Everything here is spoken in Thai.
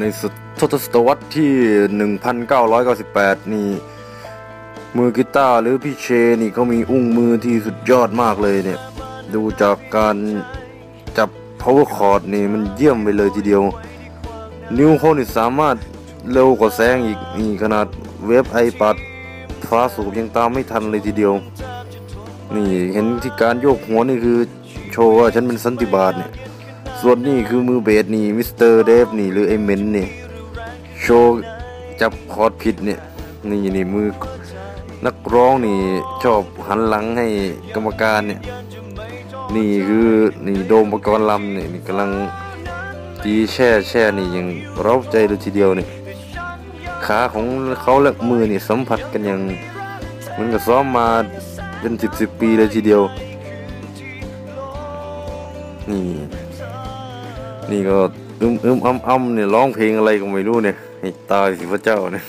ในทศตวรรษที่ 1998 นี่ มือกีตาร์หรือพี่เชนี่เขามีอุ้งมือที่สุดยอดมากเลยเนี่ย ดูจากการจับ power chord นี่มันเยี่ยมไปเลยทีเดียว นิ้วเขานี่สามารถเร็วกว่าแสงอีกนี่ขนาดเว็บไอปัดฟ้าสูบยังตามไม่ทันเลยทีเดียว นี่เห็นที่การโยกหัวนี่คือโชว์ว่าฉันเป็นสันติบาตเนี่ย ส่วนนี่คือมือเบสนี่มิสเตอร์เดฟนี่หรือไอเมนนี่โชว์จับคอร์ดผิดเนี่ยนี่นี่มือนักร้องนี่ชอบหันหลังให้กรรมการเนี่ยนี่คือนี่โดมประกรณ์ลำเนี่ยนี่กำลังตีแช่แช่นี่ยังร้าใจเลยทีเดียวนี่ขาของเขาและมือนี่สัมผัสกันอย่างมันก็ซ้อมมาเป็นสิบสิบปีเลยทีเดียวนี่ นี่ก็อึมอึมอ้ำอ้ำเนี่ยร้องเพลงอะไรก็ไม่รู้เนี่ยให้ตายสิพระเจ้าเนี่ย